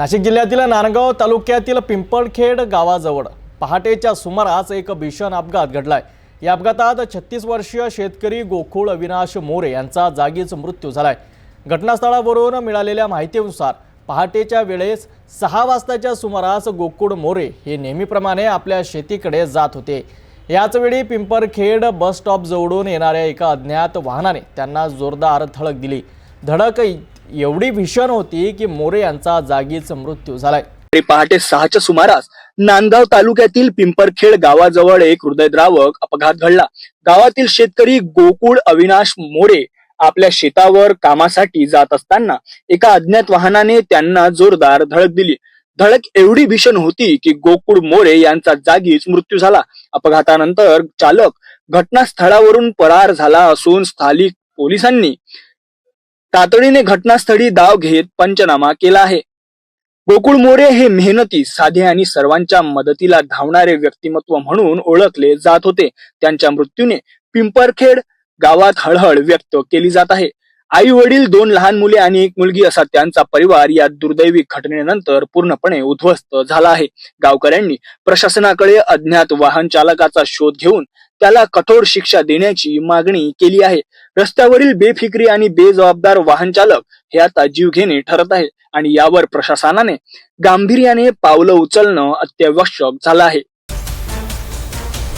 नाशिक जिल्ह्यातील नांदगाव तालुक्यातील पिंपळखेड गावाजवळ पहाटेच्या सुमारास एक भीषण अपघात घडलाय. या अपघातात छत्तीस वर्षीय शेतकरी गोकुळ अविनाश मोरे यांचा जागीच मृत्यू झालाय. घटनास्थळावरून मिळालेल्या माहितीनुसार पहाटेच्या वेळेस सहा वाजताच्या सुमारास गोकुळ मोरे हे नेहमीप्रमाणे आपल्या शेतीकडे जात होते. याचवेळी पिंपरखेड बस स्टॉप जवळून येणाऱ्या एका अज्ञात वाहनाने त्यांना जोरदार धडक दिली. धडक एवढी भीषण होती की मोरे यांचा जागीच मृत्यू झालाय. पहाटे सहाच्या सुमारास नांदगाव तालुक्यातील पिंपरखेड गावाजवळ एक हृदयद्रावक अपघात घडला. गावातील शेतकरी गोकुळ अविनाश मोरे आपल्या शेतावर कामासाठी जात असताना एका अज्ञात वाहनाने त्यांना जोरदार धडक दिली. धडक एवढी भीषण होती की गोकुळ मोरे यांचा जागीच मृत्यू झाला. अपघातानंतर चालक घटनास्थळावरून फरार झाला असून स्थानिक पोलिसांनी तातडीने घटनास्थळी धाव घेत पंचनामा केला आहे. गोकुळ मोरे हे मेहनती साधे आणि सर्वांच्या मदतीला धावणारे व्यक्तिमत्व म्हणून ओळखले जात होते. त्यांच्या मृत्यूने पिंपरखेड गावात हळहळ व्यक्त केली जात आहे. आई वडील दोन लहान मुले आणि एक मुलगी असा त्यांचा परिवार या दुर्दैवी घटनेनंतर पूर्णपणे उद्ध्वस्त झाला आहे. गावकऱ्यांनी प्रशासनाकडे अज्ञात वाहन चालकाचा शोध घेऊन त्याला कठोर शिक्षा देण्याची मागणी केली आहे. रस्त्यावरील बेफिक्री आणि बेजबाबदार वाहन चालक हे आता जीव घेणे ठरत आहे आणि यावर प्रशासनाने गांभीर्याने पावलं उचलणं अत्यावश्यक झालं आहे.